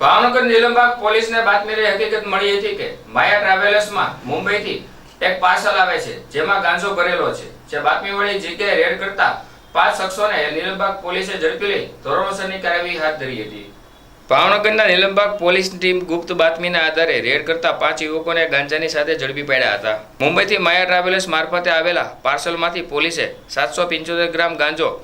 ભાવનગર નીલમબાગ પોલીસને બાતમીની હકીકત મળી હતી કે માયા ટ્રાવેલર્સમાં મુંબઈથી એક પાર્સલ આવે છે, જેમાં ગાંજો ભરેલો છે. જે બાતમીવાળી જગ્યાએ રેડ કરતા પાંચ શખ્સોને નીલમબાગ પોલીસે ઝડપી લઈ ધોરણસરની કાર્યવાહી હાથ ધરી હતી. ભાવનગરના નીલમબાગ પોલીસ ટીમ ગુપ્ત બાતમીના આધારે રેડ કરતા પાંચ યુવકોને ગાંજાની સાથે ઝડપી પાડ્યા હતા. મુંબઈથી માયા ટ્રાવેલર્સ મારફતે આવેલા પાર્સલમાંથી પોલીસે સાતસો પંચોતેર ગ્રામ ગાંજો,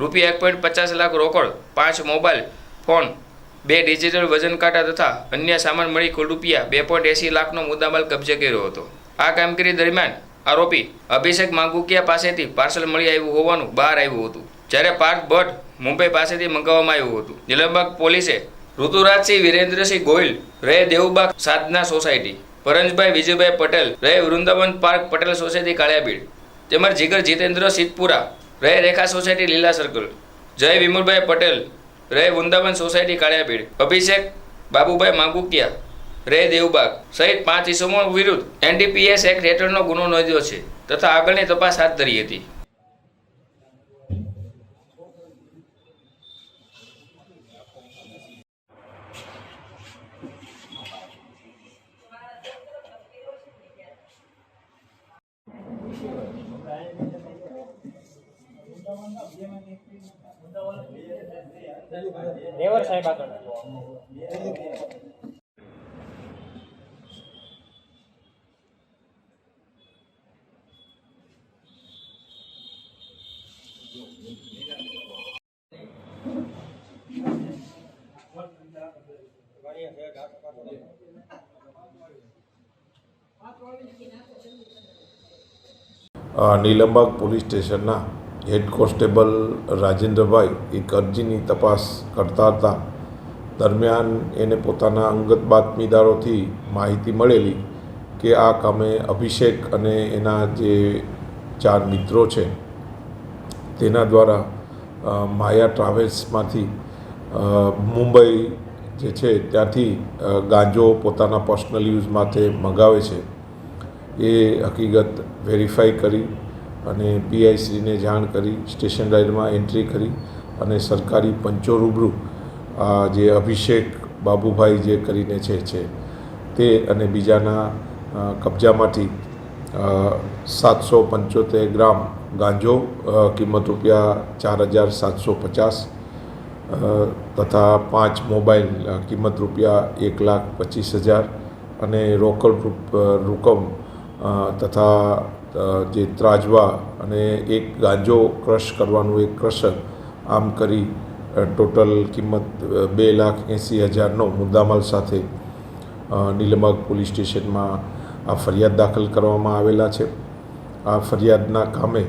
રૂપિયા એક પોઈન્ટ પચાસ લાખ રોકડ, પાંચ મોબાઈલ ફોન બે ડિજિટલ વજન કાંટા તથા અન્ય સામાન મળી કુલ રૂપિયા બે પોઈન્ટ એંસી લાખનો મુદ્દામાલ કબજે કર્યો હતો. આ કામગીરી દરમિયાન આરોપી અભિષેક માંગુકિયા પાસેથી પાર્સલ મળી આવ્યું હોવાનું બહાર આવ્યું હતું, જ્યારે પાર્થ ભટ્ટ મુંબઈ પાસેથી મંગાવવામાં આવ્યું હતું. નિલંબક પોલીસે ઋતુરાજસિંહ વિરેન્દ્રસિંહ ગોયલ રહે દેવુબાગ સાધના સોસાયટી પરંજભાઈ વિજયભાઈ પટેલ રહે વૃંદાવન પાર્ક પટેલ સોસાયટી કાળિયાબીડ, તેમજ જીગર જીતેન્દ્ર સિદ્ધપુરા રહે રેખા સોસાયટી લીલા સર્કલ, જય વિમલભાઈ પટેલ રહે વૃંદાવન સોસાયટી કાળિયાબીડ અભિષેક બાબુભાઈ માંગુકિયા. રે દેવબાગ. સહિત પાંચ ઇસમો વિરુદ્ધ એનડીપીએસ એક્ટ હેઠળનો ગુનો નોંધ્યો છે તથા આગળની તપાસ હાથ ધરી હતી. રેવર સાહેબ આગળ. નીલમબાગ પોલીસ સ્ટેશનના હેડ કોન્સ્ટેબલ રાજેન્દ્રભાઈ એક અરજીની તપાસ કરતા હતા. દરમિયાન એને પોતાના અંગત બાતમીદારોથી માહિતી મળેલી કે આ કામે અભિષેક અને એના જે ચાર મિત્રો છે, તેના દ્વારા માયા ટ્રાવેલ્સમાંથી મુંબઈ જે છે ત્યાંથી ગાંજો પોતાના પર્સનલ યુઝ માટે મંગાવે છે. એ હકીકત વેરીફાઈ કરી અને પીઆઈશ્રીને જાણ કરી, સ્ટેશન રાઇડમાં એન્ટ્રી કરી અને સરકારી પંચો રૂબરૂ આ જે અભિષેક બાબુભાઈ જે કરીને છે છે તે અને બીજાના કબજામાંથી સાતસો પંચોતેર ગ્રામ ગાંજો કિંમત રૂપિયા ચાર હજાર સાતસો પચાસ તથા પાંચ મોબાઈલ કિંમત રૂપિયા એક લાખ પચીસ હજાર અને રોકડ રૂપ રકમ તથા જે ત્રાજવા અને એક ગાંજો ક્રશ કરવાનું એક ક્રશર, આમ કરી ટોટલ કિંમત બે લાખ એંસી હજારનો મુદ્દામાલ સાથે નીલમગ પોલીસ સ્ટેશનમાં આ ફરિયાદ દાખલ કરવામાં આવેલા છે. આ ફરિયાદના કામે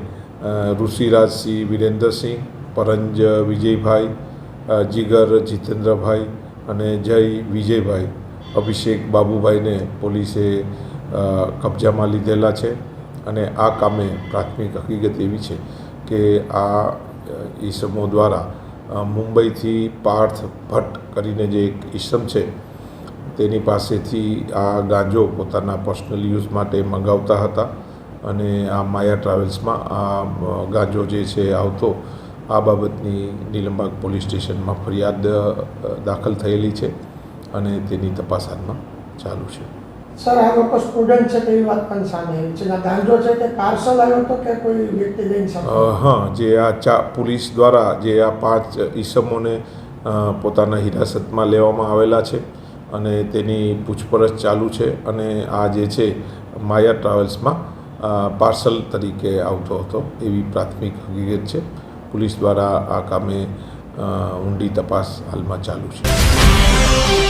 ઋષિરાજસિંહ વિરેન્દ્રસિંહ પરંજ વિજયભાઈ જીગર જીતેન્દ્રભાઈ અને જય વિજયભાઈ, અભિષેક બાબુભાઈને પોલીસે કબજામાં લીધેલા છે અને આ કામે પ્રાથમિક હકીકત એવી છે કે આ ઈસમો દ્વારા મુંબઈથી પાર્થ ભટ્ટ કરીને જે એક ઈસમ છે, તેની પાસેથી આ ગાંજો પોતાના પર્સનલ યુઝ માટે મંગાવતા હતા અને આ માયા ટ્રાવેલ્સમાં આ ગાંજો જે છે આવતો, આ બાબતની નીલમબાગ પોલીસ સ્ટેશનમાં ફરિયાદ દાખલ થયેલી છે અને તેની તપાસ હાલમાં ચાલુ છે. સર આ લોકો સ્ટુડન્ટ છે તેવી વાત પણ સામે આવી. છે ગાંજો છે તે પાર્સલ આવ્યો હતો કે કોઈ વ્યક્તિ લઈને હા જે આ ચા પોલીસ દ્વારા જે આ પાંચ ઈસમોને પોતાના હિરાસતમાં લેવામાં આવેલા છે અને તેની પૂછપરછ ચાલુ છે અને આ જે છે માયા ટ્રાવેલ્સમાં પાર્સલ તરીકે આવતો હતો એવી પ્રાથમિક હકીકત છે. પોલીસ દ્વારા આ કામે ઊંડી તપાસ હાલમાં ચાલુ છે.